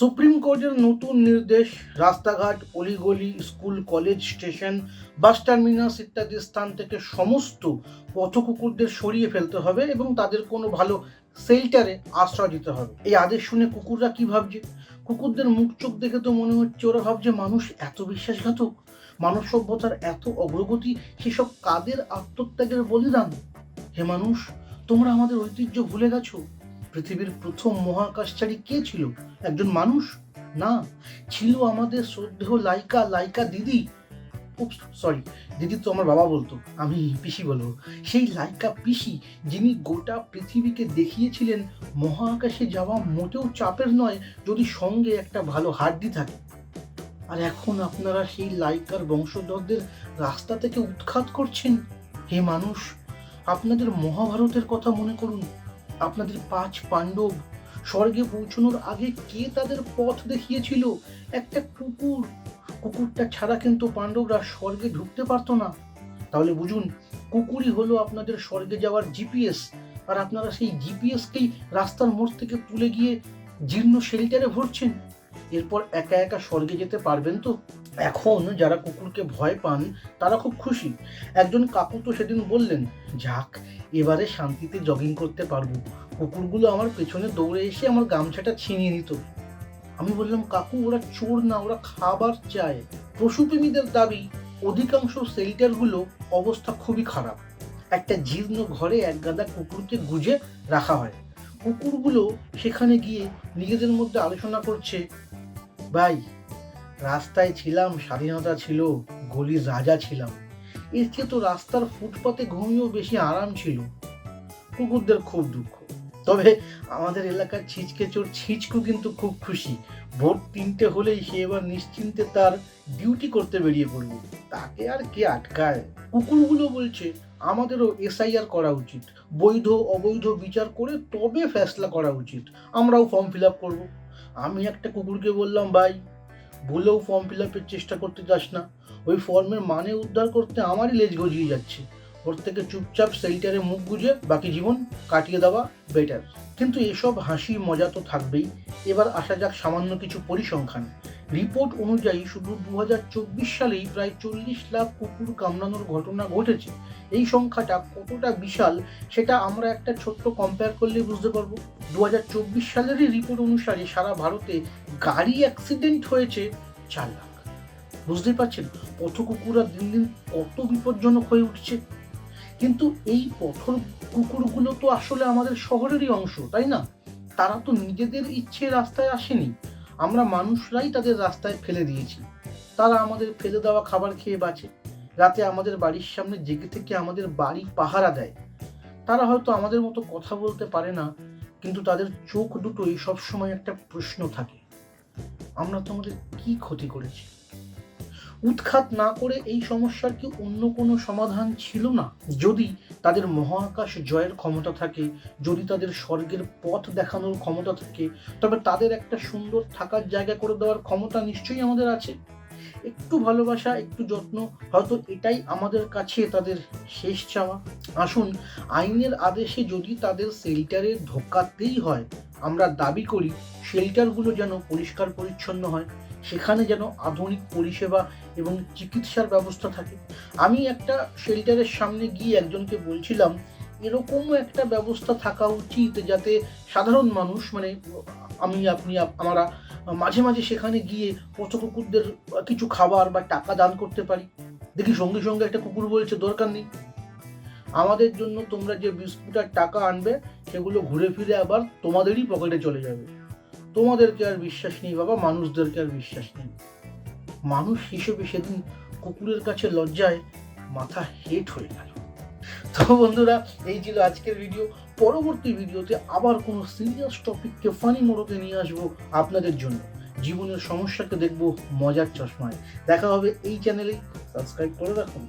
Supreme কোর্টের নতুন নির্দেশ, রাস্তাঘাট, অলিগলি, school, college, station, bus terminus ইত্যাদি স্থান থেকে সমস্ত পথ কুকুরদের সরিয়ে ফেলতে হবে এবং তাদের কোনো ভালো শেল্টারে আশ্রয় দিতে হবে। এই আদেশ শুনে কুকুররা কি ভাবছে? কুকুরদের মুখ চোখ দেখে তো মনে হচ্ছে ওরা ভাবছে, মানুষ এত বিশ্বাসঘাতক? মানব সভ্যতার এত অগ্রগতি, সেসব কাদের আত্মত্যাগের বলিদান? হে মানুষ, তোমরা আমাদের ঐতিহ্য ভুলে গেছো। পৃথিবীর প্রথম মহাকাশচারী কে ছিল? একজন মানুষ? না। ছিল আমাদের শ্রদ্ধেয় লাইকা লাইকা দিদি। সরি দিদি তো আমার বাবা বলতো, আমি পিসি বলব। সেই লাইকা পিসি যিনি গোটা পৃথিবীকে দেখিয়েছিলেন, মহাকাশে যাওয়া মোটেও চাপের নয়, যদি সঙ্গে একটা ভালো হাড্ডি থাকে। আর এখন আপনারা সেই লাইকার বংশধরদের রাস্তা থেকে উৎখাত করছেন? হে মানুষ, আপনাদের মহাভারতের কথা মনে করুন। আপনাদের পাঁচ পাণ্ডব স্বর্গে পৌঁছানোর আগে কে তাদের পথ দেখিয়েছিল? একটা কুকুর। কুকুরটা ছাড়া কিন্তু পাণ্ডবরা স্বর্গে ঢুকতে পারতো না। তাহলে বুঝুন, কুকুরই হলো আপনাদের স্বর্গে যাওয়ার জিপিএস। আর আপনারা সেই জিপিএসকেই রাস্তার মোড় থেকে তুলে গিয়ে জীর্ণ শেল্টারে ভরছেন। এরপর একা একা স্বর্গে যেতে পারবেন তো? এখন যারা কুকুরকে ভয় পান, তারা খুব খুশি। একজন কাকু তো সেদিন বললেন, যাক, এবারে শান্তিতে জগিং করতে পারব। কুকুরগুলো আমার পেছনে দৌড়ে এসে আমার গামছাটা ছিনিয়ে নিত। আমি বললাম, কাকু, ওরা চোর না, ওরা খাবার চায়। পশুপ্রেমীদের দাবি, অধিকাংশ শেল্টারগুলো অবস্থা খুবই খারাপ। একটা জীর্ণ ঘরে এক গাদা কুকুরকে গুজে রাখা হয়। কুকুরগুলো সেখানে গিয়ে নিজেদের মধ্যে আলোচনা করছে, ভাই রাস্তায় ছিলাম, স্বাধীনতা ছিল, গলির রাজা ছিলাম। এর চেয়ে তো রাস্তার ফুটপাতে ঘুমিয়েও বেশি আরাম ছিল। কুকুরদের খুব দুঃখ। তবে আমাদের এলাকার ছিচকে চোর ছিচকু কিন্তু খুব খুশি। ভোর তিনটে হলেই সে এবার নিশ্চিন্তে তার ডিউটি করতে বেরিয়ে পড়বে। তাকে আর কে আটকায়? কুকুরগুলো বলছে, আমাদেরও এসআইআর করা উচিত। বৈধ, অবৈধ বিচার করে তবে ফেসলা করা উচিত। আমরাও ফর্ম ফিল আপ করব। আমি একটা কুকুরকে বললাম, ভাই ভুলেও ফর্ম ফিল আপের চেষ্টা করতে যাস না। ওই ফর্মের মানে উদ্ধার করতে আমারই লেজ গজিয়ে যাচ্ছে। ওর থেকে চুপচাপ সেল্টারে মুখ গুজে বাকি জীবন কাটিয়ে দেওয়া বেটার কিন্তু এসব হাসি মজা তো থাকবেই। এবার আসা যাক সামান্য কিছু পরিসংখ্যান। রিপোর্ট অনুযায়ী শুধু দু হাজার চব্বিশ সালেই প্রায় চল্লিশ লাখ কুকুর কামড়ানোর ঘটনা ঘটেছে। এই সংখ্যাটা কতটা বিশাল সেটা আমরা একটা ছোট্ট কম্পেয়ার করলে বুঝতে পারব। দু সালেরই রিপোর্ট অনুসারে সারা ভারতে গাড়ি অ্যাক্সিডেন্ট হয়েছে চার লাখ। বুঝতেই পারছেন? পথ কুকুররা দিন দিন কত বিপজ্জনক হয়ে উঠছে। কিন্তু এই পথর কুকুরগুলো তো আসলে আমাদের শহরেরই অংশ, তাই না? তারা তো নিজেদের ইচ্ছে রাস্তায় আসেনি। আমরা মানুষরাই তাদের রাস্তায় ফেলে দিয়েছি। তারা আমাদের ফেলে দেওয়া খাবার খেয়ে বাঁচে। রাতে আমাদের বাড়ির সামনে জেগে থেকে আমাদের বাড়ি পাহারা দেয়। তারা হয়তো আমাদের মতো কথা বলতে পারে না, কিন্তু তাদের চোখ দুটোই সবসময় একটা প্রশ্ন থাকে। আমরা তোমাদের কি ক্ষতি করেছি? উৎখাত না করে এই সমস্যার কি অন্য কোনো সমাধান ছিল না? যদি তাদের মহাকাশ জয়ের ক্ষমতা থাকে, যদি তাদের স্বর্গের পথ দেখানোর ক্ষমতা থাকে, তবে তাদের একটা সুন্দর থাকার জায়গা করে দেওয়ার ক্ষমতা নিশ্চয়ই আমাদের আছে। একটু ভালোবাসা, একটু যত্ন, হয়তো এটাই আমাদের কাছে তাদের শেষ চাওয়া। আসুন, আইনের আদেশে যদি তাদের শেল্টারে ঢোকাতেই হয় আমরা দাবি করি শেল্টারগুলো যেন পরিষ্কার পরিচ্ছন্ন হয়, সেখানে যেন আধুনিক পরিষেবা এবং চিকিৎসার ব্যবস্থা থাকে। আমি একটা শেল্টারের সামনে গিয়ে একজনকে বলছিলাম, এরকমও একটা ব্যবস্থা থাকা উচিত যাতে সাধারণ মানুষ মানে আমি, আপনি আমরা মাঝে মাঝে সেখানে গিয়ে পথ কুকুরদের কিছু খাবার বা টাকা দান করতে পারি। দেখি সঙ্গে সঙ্গে একটা কুকুর বলছে, দরকার নেই। আমাদের জন্য তোমরা যে বিস্কুট আর টাকা আনবে সেগুলো ঘুরে ফিরে আবার তোমাদেরই পকেটে চলে যাবে। তোমাদেরকে আর বিশ্বাস নেই বাবা, মানুষদেরকে আর বিশ্বাস নেই। মানুষ হিসেবে সেদিন কুকুরের কাছে লজ্জায় মাথা হেট হয়ে গেল। তো বন্ধুরা, এই ছিল আজকের ভিডিও পরবর্তী ভিডিওতে আবার কোনো সিরিয়াস টপিককে ফানি মোড়কে নিয়ে আসব আপনাদের জন্য। জীবনের সমস্যাকে দেখব মজার চশমায়। দেখা হবে এই চ্যানেলেই সাবস্ক্রাইব করে রাখুন।